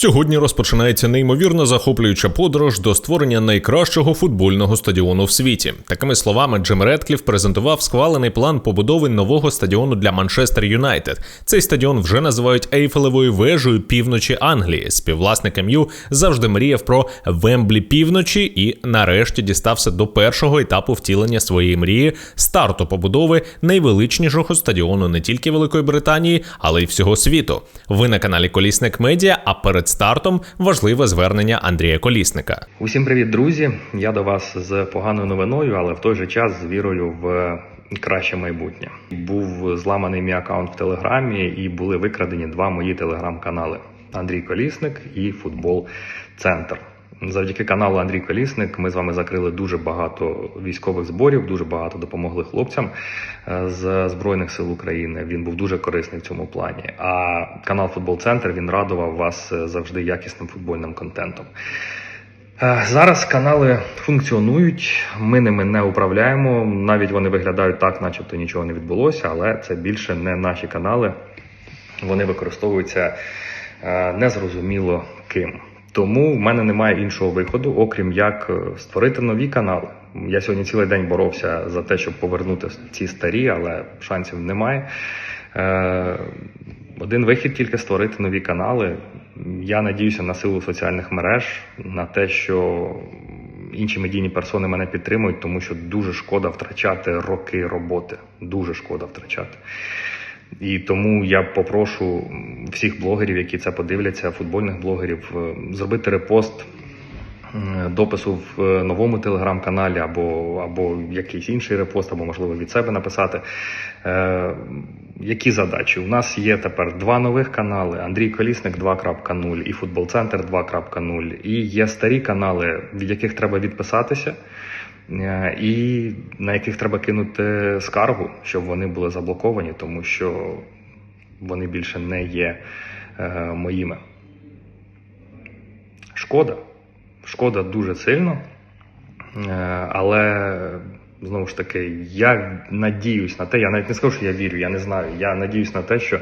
Сьогодні розпочинається неймовірно захоплююча подорож до створення найкращого футбольного стадіону в світі. Такими словами, Джим Редкліф презентував схвалений план побудови нового стадіону для Манчестер Юнайтед. Цей стадіон вже називають Ейфелевою вежею півночі Англії. Співвласник МЮ завжди мріяв про Вемблі півночі і нарешті дістався до першого етапу втілення своєї мрії старту побудови найвеличнішого стадіону не тільки Великої Британії, але й всього світу. Ви на каналі Колісник Медіа. А перед стартом важливе звернення Андрія Колісника. Усім привіт, друзі! Я до вас з поганою новиною, але в той же час з вірою в краще майбутнє. Був зламаний мій аккаунт в Телеграмі, і були викрадені два мої телеграм-канали: Андрій Колісник і Футбол Центр. Завдяки каналу Андрій Колісник ми з вами закрили дуже багато військових зборів, дуже багато допомогли хлопцям е, з Збройних сил України. Він був дуже корисний в цьому плані. А канал Футбол Центр він радував вас е, завжди якісним футбольним контентом. Е, зараз канали функціонують, ми ними не управляємо. Навіть вони виглядають так, начебто нічого не відбулося, але це більше не наші канали. Вони використовуються незрозуміло ким. Тому в мене немає іншого виходу, окрім як е, створити нові канали. Я сьогодні цілий день боровся за те, щоб повернути ці старі, але шансів немає. Е, один вихід тільки створити нові канали. Я надіюся на силу соціальних мереж, на те, що інші медійні персони мене підтримують, тому що дуже шкода втрачати роки роботи. Дуже шкода втрачати. І тому я попрошу всіх блогерів, які це подивляться, футбольних блогерів, е, зробити репост допису в е, новому телеграм-каналі, або або якийсь інший репост, або, можливо, від себе написати. Е, Які задачі? У нас є тепер два нових канали: Андрій Колісник 2.0 і Футбол Центр 2.0. І є старі канали, від яких треба відписатися. Е, і на яких треба кинути скаргу, щоб вони були заблоковані, тому що вони більше не є е, моїми. Шкода. Шкода дуже сильно. Е, але знову ж таки, я надіюсь на те, я навіть не скажу, що я вірю, я не знаю. Я надіюсь на те, що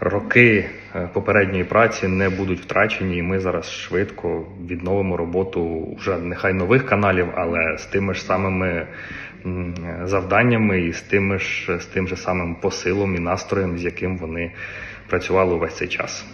роки е, попередньої праці не будуть втрачені, і ми зараз швидко відновимо роботу вже нехай нових каналів, але з тими ж самими завданнями і з тими ж з тим же самим посилом і настроєм, з яким вони працювали увесь цей час.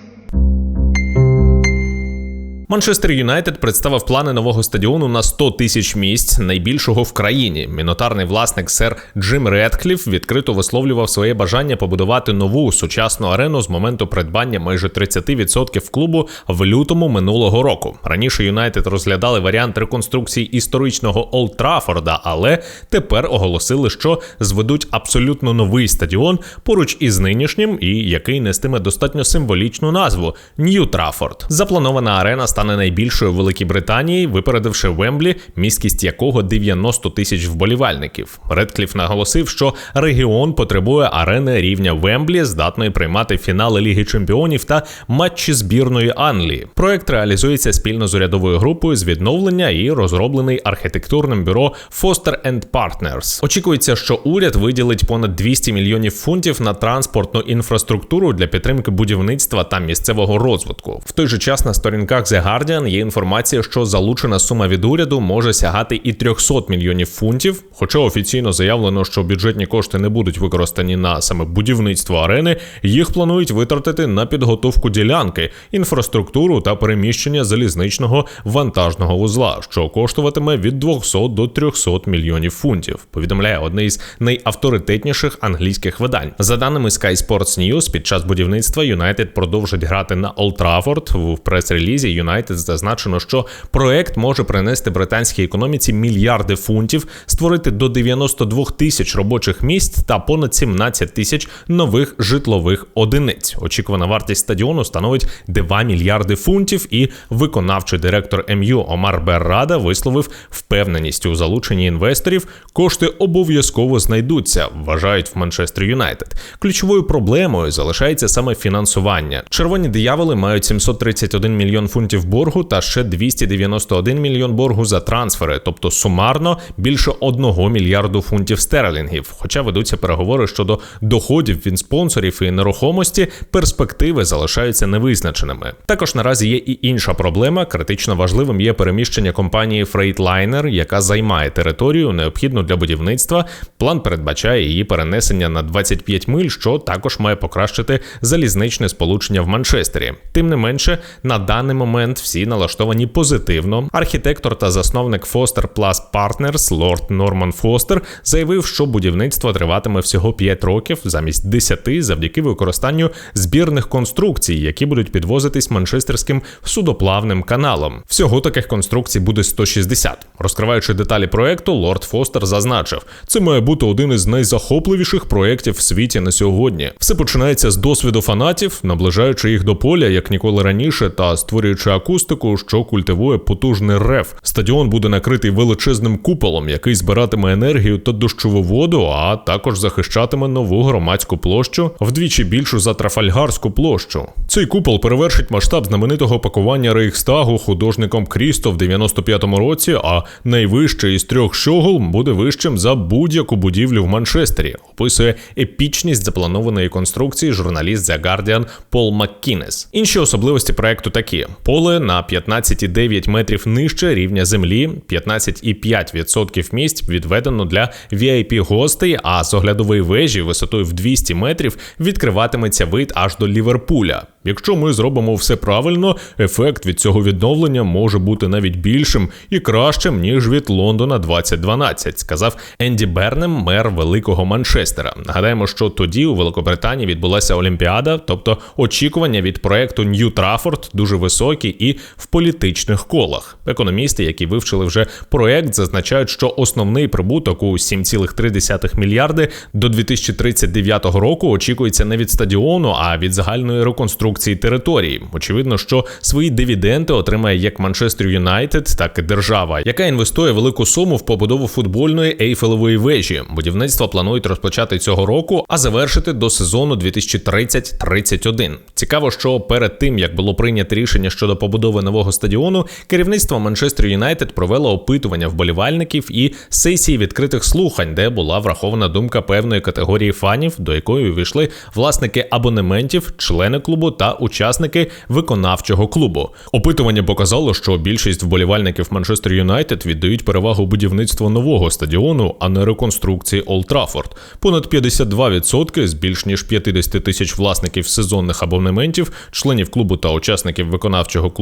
Манчестер Юнайтед представив плани нового стадіону на 100 тисяч місць, найбільшого в країні. Мінотарний власник сер Джим Редкліф відкрито висловлював своє бажання побудувати нову сучасну арену з моменту придбання майже 30% клубу в лютому минулого року. Раніше Юнайтед розглядали варіант реконструкції історичного Олд Трафорда, але тепер оголосили, що зведуть абсолютно новий стадіон поруч із нинішнім, і який нестиме достатньо символічну назву Нью Трафорд. Запланована арена стане найбільшою в Великій Британії, випередивши Вемблі, міськість якого 90 тисяч вболівальників. Редкліф наголосив, що регіон потребує арени рівня Вемблі, здатної приймати фінали Ліги Чемпіонів та матчі збірної Англії. Проект реалізується спільно з урядовою групою з відновлення і розроблений архітектурним бюро Foster Partners. Очікується, що уряд виділить понад 200 мільйонів фунтів на транспортну інфраструктуру для підтримки будівництва та місцевого розвитку. В той же час на сторінках The Guardian є інформація, що залучена сума від уряду може сягати і 300 мільйонів фунтів. Хоча офіційно заявлено, що бюджетні кошти не будуть використані на саме будівництво арени, їх планують витратити на підготовку ділянки, інфраструктуру та переміщення залізничного вантажного вузла, що коштуватиме від 200 до 300 мільйонів фунтів. Повідомляє одне із найавторитетніших англійських видань. За даними Sky Sports News, під час будівництва Юнайтед продовжить грати на Олд Траффорд. в прес-релізі. Юнайтед Юнайтед зазначено, що проект може принести британській економіці мільярди фунтів, створити до 92 тисяч робочих місць та понад 17 тисяч нових житлових одиниць. Очікувана вартість стадіону становить 2 мільярди фунтів. І виконавчий директор МЮ Омар Беррада висловив впевненість у залученні інвесторів. Кошти обов'язково знайдуться, вважають в Манчестер Юнайтед. Ключовою проблемою залишається саме фінансування. Червоні дияволи мають 731 мільйон фунтів фунтів боргу та ще 291 мільйон боргу за трансфери, тобто сумарно більше 1 мільярду фунтів стерлінгів. Хоча ведуться переговори щодо доходів від спонсорів і нерухомості, перспективи залишаються невизначеними. Також наразі є і інша проблема. Критично важливим є переміщення компанії Freightliner, яка займає територію, необхідну для будівництва. План передбачає її перенесення на 25 миль, що також має покращити залізничне сполучення в Манчестері. Тим не менше, на даний момент всі налаштовані позитивно. Архітектор та засновник Foster Plus Partners лорд Норман Фостер заявив, що будівництво триватиме всього 5 років замість 10 завдяки використанню збірних конструкцій, які будуть підвозитись манчестерським судоплавним каналом. Всього таких конструкцій буде 160. Розкриваючи деталі проекту, лорд Фостер зазначив, це має бути один із найзахопливіших проєктів в світі на сьогодні. Все починається з досвіду фанатів, наближаючи їх до поля як ніколи раніше, та створюючи акустику, що культивує потужний рев. Стадіон буде накритий величезним куполом, який збиратиме енергію та дощову воду, а також захищатиме нову громадську площу вдвічі більшу за Трафальгарську площу. Цей купол перевершить масштаб знаменитого пакування Рейхстагу художником Крісто в 95-му році, а найвищий із трьох щогол буде вищим за будь-яку будівлю в Манчестері. Описує епічність запланованої конструкції журналіст The Guardian Пол Маккінес. Інші особливості проекту такі: поле на 15,9 метрів нижче рівня землі, 15,5% місць відведено для vip гостей, а з оглядової вежі висотою в 200 метрів відкриватиметься вид аж до Ліверпуля. Якщо ми зробимо все правильно, ефект від цього відновлення може бути навіть більшим і кращим ніж від Лондона 2012, сказав Енді Бернем, мер великого Манчестера. Нагадаємо, що тоді у Великобританії відбулася Олімпіада, тобто очікування від проекту Нью Трафорд дуже високі і в політичних колах. Економісти, які вивчили вже проект, зазначають, що основний прибуток у 7,3 мільярди до 2039 року очікується не від стадіону, а від загальної реконструкції території. Очевидно, що свої дивіденди отримає як Манчестер Юнайтед, так і держава, яка інвестує велику суму в побудову футбольної ейфелевої вежі. Будівництво планують розпочати цього року, а завершити до сезону 2030-31. Цікаво, що перед тим як було прийнято рішення щодо побудови нового стадіону, керівництво Манчестер Юнайтед провело опитування вболівальників і сесії відкритих слухань, де була врахована думка певної категорії фанів, до якої увійшли власники абонементів, члени клубу та учасники виконавчого клубу. Опитування показало, що більшість вболівальників Манчестер Юнайтед віддають перевагу будівництву нового стадіону, а не реконструкції Олд Траффорд. Понад 52% з більш ніж 50 тисяч власників сезонних абонементів, членів клубу та учасників виконавчого клубу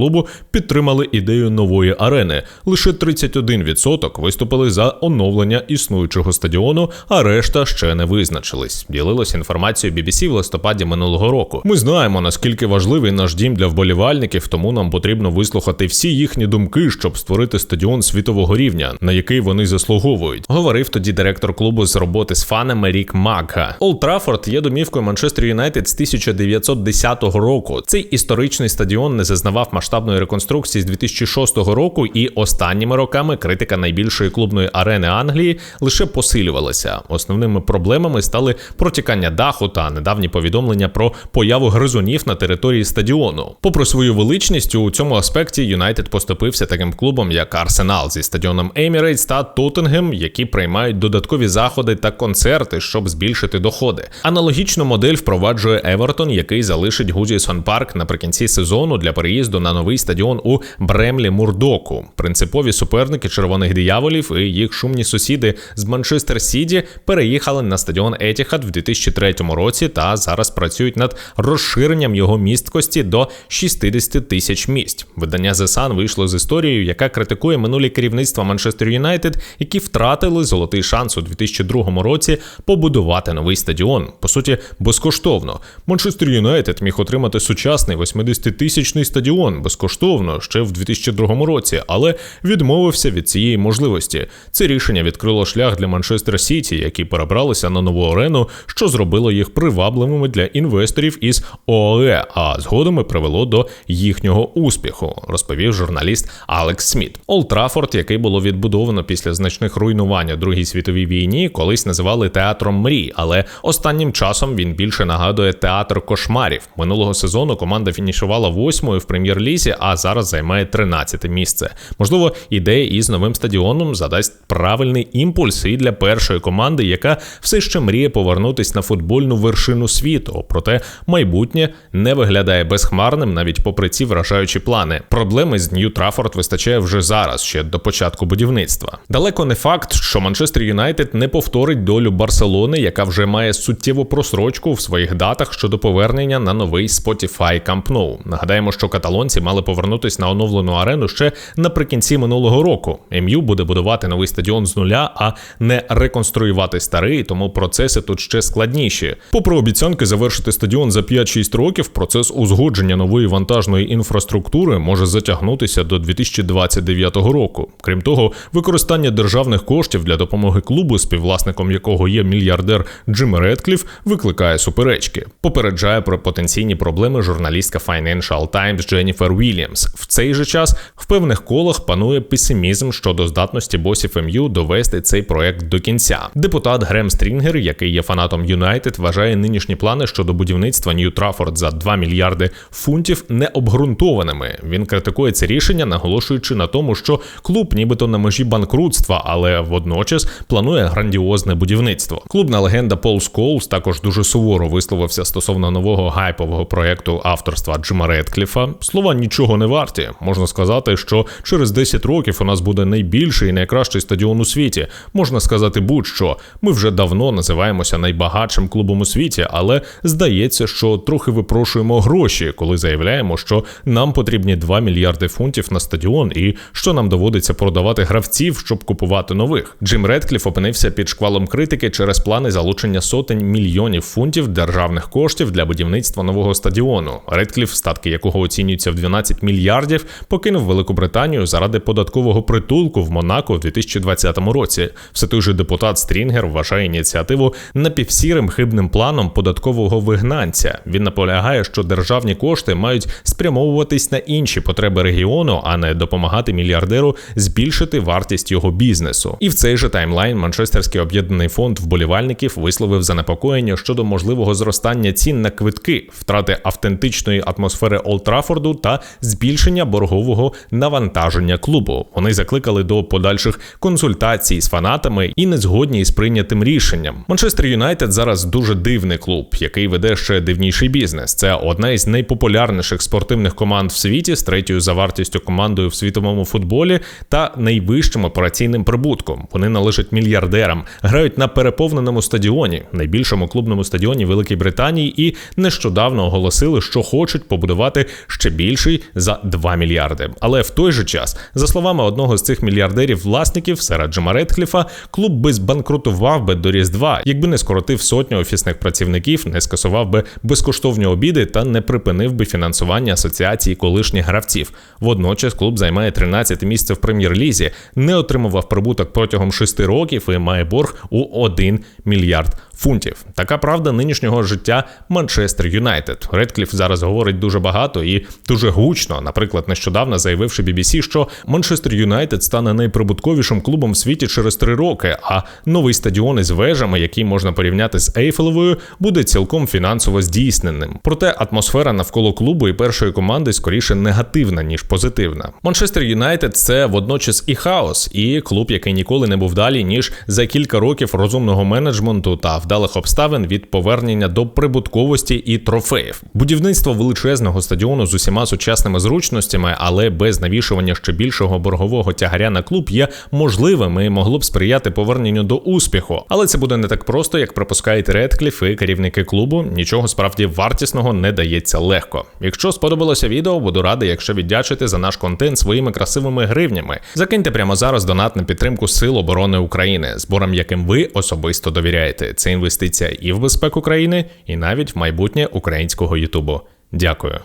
підтримали ідею нової арени. Лише 31% виступили за оновлення існуючого стадіону, а решта ще не визначились. Ділилось інформацією BBC в листопаді минулого року. Ми знаємо наскільки важливий наш дім для вболівальників, тому нам потрібно вислухати всі їхні думки, щоб створити стадіон світового рівня, на який вони заслуговують. Говорив тоді директор клубу з роботи з фанами Рік Макга. Олд Траффорд є домівкою Манчестер Юнайтед з 1910 року. Цей історичний стадіон не зазнавав масштабної реконструкції з 2006 року, і останніми роками критика найбільшої клубної арени Англії лише посилювалася. Основними проблемами стали протікання даху та недавні повідомлення про появу гризунів на території стадіону. Попри свою величність, у цьому аспекті Юнайтед поступився таким клубом, як Арсенал зі стадіоном Емірейтс та Тоттенгем, які приймають додаткові заходи та концерти, щоб збільшити доходи. Аналогічну модель впроваджує Евертон, який залишить Гудісон Парк наприкінці сезону для переїзду на новий стадіон у Бремлі Мурдоку. Принципові суперники червоних дияволів і їх шумні сусіди з Манчестер Сіті переїхали на стадіон Етіхад в 2003 році та зараз працюють над розширенням його місткості до 60 тисяч місць. Видання The Sun вийшло з історією, яка критикує минулі керівництва Манчестер Юнайтед, які втратили золотий шанс у 2002 році побудувати новий стадіон. По суті, безкоштовно. Манчестер Юнайтед міг отримати сучасний 80-тисячний стадіон безкоштовно ще в 2002 році, але відмовився від цієї можливості. Це рішення відкрило шлях для Манчестер Сіті, які перебралися на нову арену, що зробило їх привабливими для інвесторів із ОАЕ, а згодом і привело до їхнього успіху, розповів журналіст Алекс Сміт. Олд Траффорд, який було відбудовано після значних руйнувань у Другій світовій війні, колись називали театром мрій, але останнім часом він більше нагадує театр кошмарів. Минулого сезону команда фінішувала восьмою в прем'єр-лізі прем'єр-лізі, а зараз займає 13 місце. Можливо, ідея із новим стадіоном задасть правильний імпульс і для першої команди, яка все ще мріє повернутись на футбольну вершину світу. Проте майбутнє не виглядає безхмарним, навіть попри ці вражаючі плани. Проблеми з Нью Траффорд вистачає вже зараз, ще до початку будівництва. Далеко не факт, що Манчестер Юнайтед не повторить долю Барселони, яка вже має суттєву просрочку в своїх датах щодо повернення на новий Spotify Camp Nou. Нагадаємо, що каталонці мали повернутись на оновлену арену ще наприкінці минулого року. МЮ буде будувати новий стадіон з нуля, а не реконструювати старий, тому процеси тут ще складніші. Попри обіцянки завершити стадіон за 5-6 років, процес узгодження нової вантажної інфраструктури може затягнутися до 2029 року. Крім того, використання державних коштів для допомоги клубу, співвласником якого є мільярдер Джим Редкліф, викликає суперечки. Попереджає про потенційні проблеми журналістка Financial Times Дженніфер Вільямс. В цей же час в певних колах панує песимізм щодо здатності босів МЮ довести цей проект до кінця. Депутат Грем Стрінгер, який є фанатом Юнайтед, вважає нинішні плани щодо будівництва Нью Траффорд за 2 мільярди фунтів необґрунтованими. Він критикує це рішення, наголошуючи на тому, що клуб нібито на межі банкрутства, але водночас планує грандіозне будівництво. Клубна легенда Пол Сколс також дуже суворо висловився стосовно нового гайпового проекту авторства Джима Редкліфа. Слова нічого не варті. Можна сказати, що через 10 років у нас буде найбільший і найкращий стадіон у світі. Можна сказати, будь-що. Ми вже давно називаємося найбагатшим клубом у світі, але здається, що трохи випрошуємо гроші, коли заявляємо, що нам потрібні 2 мільярди фунтів на стадіон, і що нам доводиться продавати гравців, щоб купувати нових. Джим Редкліф опинився під шквалом критики через плани залучення сотень мільйонів фунтів державних коштів для будівництва нового стадіону. Редкліф, статки якого оцінюються в 12 мільярдів, покинув Великобританію заради податкового притулку в Монако в 2020 році. Все той же депутат Стрінгер вважає ініціативу напівсірим хибним планом податкового вигнанця. Він наполягає, що державні кошти мають спрямовуватись на інші потреби регіону, а не допомагати мільярдеру збільшити вартість його бізнесу. І в цей же таймлайн Манчестерський об'єднаний фонд вболівальників висловив занепокоєння щодо можливого зростання цін на квитки, втрати автентичної атмосфери Олд Траффорду та збільшення боргового навантаження клубу. Вони закликали до подальших консультацій з фанатами і не згодні із прийнятим рішенням. Манчестер Юнайтед зараз дуже дивний клуб, який веде ще дивніший бізнес. Це одна із найпопулярніших спортивних команд в світі з третьою за вартістю командою в світовому футболі та найвищим операційним прибутком. Вони належать мільярдерам, грають на переповненому стадіоні, найбільшому клубному стадіоні Великій Британії, і нещодавно оголосили, що хочуть побудувати ще більший за 2 мільярди. Але в той же час, за словами одного з цих мільярдерів власників, сера Джима Редкліфа, клуб би збанкрутував би до Різдва, якби не скоротив сотню офісних працівників, не скасував би безкоштовні обіди та не припинив би фінансування асоціації колишніх гравців. Водночас клуб займає 13 місце в прем'єр-лізі, не отримував прибуток протягом 6 років і має борг у 1 мільярд фунтів. Така правда нинішнього життя Манчестер Юнайтед. Редкліф зараз говорить дуже багато і дуже гучно. Наприклад, нещодавно заявивши BBC, що Манчестер Юнайтед стане найприбутковішим клубом в світі через три роки. А новий стадіон із вежами, який можна порівняти з Ейфелевою, буде цілком фінансово здійсненим. Проте атмосфера навколо клубу і першої команди скоріше негативна ніж позитивна. Манчестер Юнайтед це водночас і хаос, і клуб, який ніколи не був далі ніж за кілька років розумного менеджменту та вдалих обставин від повернення до прибутковості і трофеїв. Будівництво величезного стадіону з усіма сучасними зручностями, але без навішування ще більшого боргового тягаря на клуб є можливим і могло б сприяти поверненню до успіху. Але це буде не так просто, як припускають Редкліф і керівники клубу. Нічого справді вартісного не дається легко. Якщо сподобалося відео, буду радий, якщо віддячите за наш контент своїми красивими гривнями. Закиньте прямо зараз донат на підтримку Сил оборони України, зборам яким ви особисто довіряєте. Це інвестиція і в безпеку країни, і навіть в майбутнє українського Ютубу. Дякую.